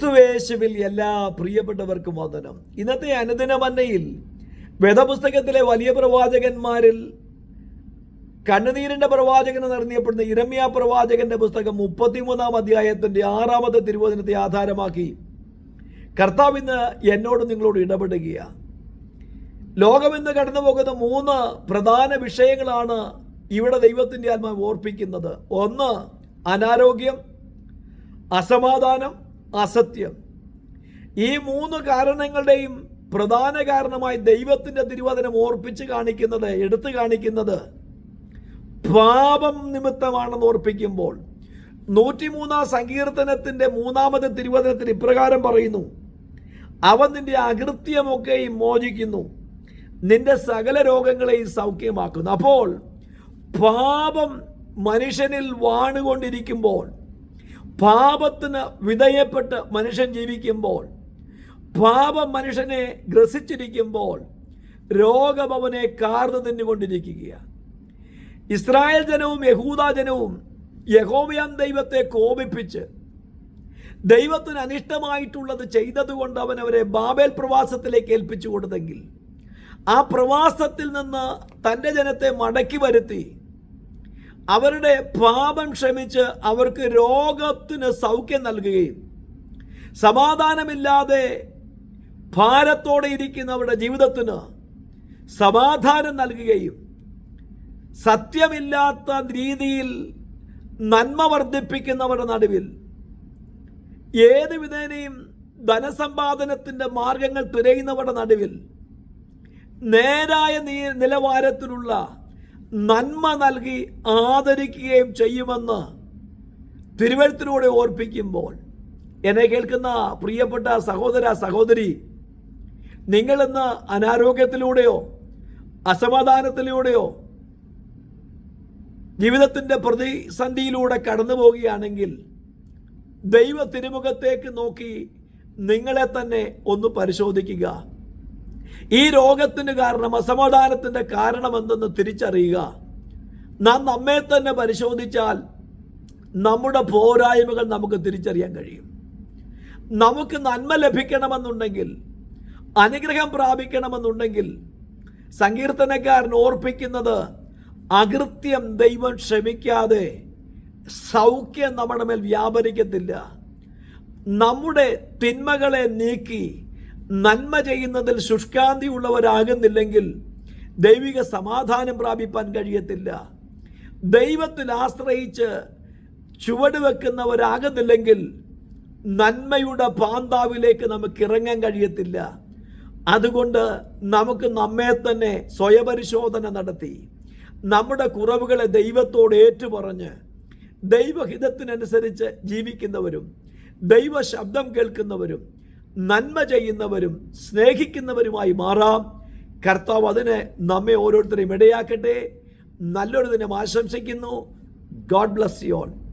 ക്രിസ്തുവേശുവിൽ എല്ലാ പ്രിയപ്പെട്ടവർക്കും വന്ദനം. ഇന്നത്തെ അനുദിന മന്നയിൽ വേദപുസ്തകത്തിലെ വലിയ പ്രവാചകന്മാരിൽ കണ്ണുനീരിന്റെ പ്രവാചകൻ എന്നറിയപ്പെടുന്ന ഇരമ്യ പ്രവാചകന്റെ പുസ്തകം മുപ്പത്തിമൂന്നാം അധ്യായത്തിന്റെ ആറാമത്തെ തിരുവചനത്തെ ആധാരമാക്കി കർത്താവ് ഇന്ന് എന്നോട് നിങ്ങളോട് ഇടപെടുകയാണ്. ലോകം ഇന്ന് കടന്നു പോകുന്ന മൂന്ന് പ്രധാന വിഷയങ്ങളാണ് ഇവിടെ ദൈവത്തിന്റെ ആത്മാവ് ഓർപ്പിക്കുന്നത്. ഒന്ന് അനാരോഗ്യം. അസമാധാനം. അസത്യം. ഈ മൂന്ന് കാരണങ്ങളുടെയും പ്രധാന കാരണമായി ദൈവത്തിന്റെ തിരുവചനം ഓർപ്പിച്ച് കാണിക്കുന്നത് എടുത്തു കാണിക്കുന്നത് പാപം നിമിത്തമാണെന്ന് ഓർപ്പിക്കുമ്പോൾ. നൂറ്റിമൂന്നാം സങ്കീർത്തനത്തിന്റെ മൂന്നാമത്തെ തിരുവചനത്തിൽ ഇപ്രകാരം പറയുന്നു അവൻ നിന്റെ അകൃത്യമൊക്കെയും മോചിക്കുന്നു നിന്റെ സകല രോഗങ്ങളെയും സൗഖ്യമാക്കുന്നു. അപ്പോൾ പാപം മനുഷ്യനിൽ വാണുകൊണ്ടിരിക്കുമ്പോൾ പാപത്തിന് വിധേയപ്പെട്ട് മനുഷ്യൻ ജീവിക്കുമ്പോൾ പാപം മനുഷ്യനെ ഗ്രസിച്ചിരിക്കുമ്പോൾ രോഗം അവനെ കാർന്നു തിന്നുകൊണ്ടിരിക്കുകയാണ്. ഇസ്രായേൽ ജനവും യഹൂദ ജനവും യഹോവയാം ദൈവത്തെ കോപിപ്പിച്ച് ദൈവത്തിന് അനിഷ്ടമായിട്ടുള്ളത് ചെയ്തതുകൊണ്ട് അവൻ അവരെ ബാബേൽ പ്രവാസത്തിലേക്ക് ഏൽപ്പിച്ചു കൊടുത്തെങ്കിൽ ആ പ്രവാസത്തിൽ നിന്ന് തന്റെ ജനത്തെ മടക്കി വരുത്തി അവരുടെ പാപം ക്ഷമിച്ച് അവർക്ക് രോഗത്തിന് സൗഖ്യം നൽകുകയും സമാധാനമില്ലാതെ ഭാരത്തോടെ ഇരിക്കുന്നവരുടെ ജീവിതത്തിന് സമാധാനം നൽകുകയും സത്യമില്ലാത്ത രീതിയിൽ നന്മ വർദ്ധിപ്പിക്കുന്നവരുടെ നടുവിൽ ഏത് വിധേനയും ധനസമ്പാദനത്തിന്റെ മാർഗങ്ങൾ തിരയുന്നവരുടെ നടുവിൽ നേരായ നിലവാരത്തിലുള്ള നന്മ നൽകി ആദരിക്കുകയും ചെയ്യുമെന്ന് തിരുവഴുത്തിലൂടെ ഓർപ്പിക്കുമ്പോൾ എന്നെ കേൾക്കുന്ന പ്രിയപ്പെട്ട സഹോദര സഹോദരി നിങ്ങളിന്ന് അനാരോഗ്യത്തിലൂടെയോ അസമാധാനത്തിലൂടെയോ ജീവിതത്തിന്റെ പ്രതിസന്ധിയിലൂടെ കടന്നു പോവുകയാണെങ്കിൽ ദൈവ തിരുമുഖത്തേക്ക് നോക്കി നിങ്ങളെ തന്നെ ഒന്ന് പരിശോധിക്കുക. ഈ രോഗത്തിന് കാരണം അസമാധാനത്തിന്റെ കാരണമെന്തെന്ന് തിരിച്ചറിയുക. നാം നമ്മെ തന്നെ പരിശോധിച്ചാൽ നമ്മുടെ പോരായ്മകൾ നമുക്ക് തിരിച്ചറിയാൻ കഴിയും. നമുക്ക് നന്മ ലഭിക്കണമെന്നുണ്ടെങ്കിൽ അനുഗ്രഹം പ്രാപിക്കണമെന്നുണ്ടെങ്കിൽ സങ്കീർത്തനക്കാരൻ ഓർപ്പിക്കുന്നത് അകൃത്യം ദൈവം ക്ഷമിക്കാതെ സൗഖ്യം നമ്മുടെ മേൽ വ്യാപരിക്കത്തില്ല. നമ്മുടെ തിന്മകളെ നീക്കി നന്മ ചെയ്യുന്നതിൽ ശുഷ്കാന്തി ഉള്ളവരാകുന്നില്ലെങ്കിൽ ദൈവിക സമാധാനം പ്രാപിപ്പാൻ കഴിയത്തില്ല. ദൈവത്തിൽ ആശ്രയിച്ച് ചുവട് വെക്കുന്നവരാകുന്നില്ലെങ്കിൽ നന്മയുടെ പാന്താവിലേക്ക് നമുക്ക് ഇറങ്ങാൻ കഴിയത്തില്ല. അതുകൊണ്ട് നമുക്ക് നമ്മെ തന്നെ സ്വയപരിശോധന നടത്തി. നമ്മുടെ കുറവുകളെ ദൈവത്തോട് ഏറ്റുപറഞ്ഞ് ദൈവഹിതത്തിനനുസരിച്ച് ജീവിക്കുന്നവരും ദൈവ ശബ്ദം കേൾക്കുന്നവരും നന്മ ചെയ്യുന്നവരും സ്നേഹിക്കുന്നവരുമായി മാറാം. കർത്താവ് അതിന് നമ്മെ ഓരോരുത്തരെയും ഇടയാക്കട്ടെ. നല്ലൊരു ദിനം ആശംസിക്കുന്നു. God bless you all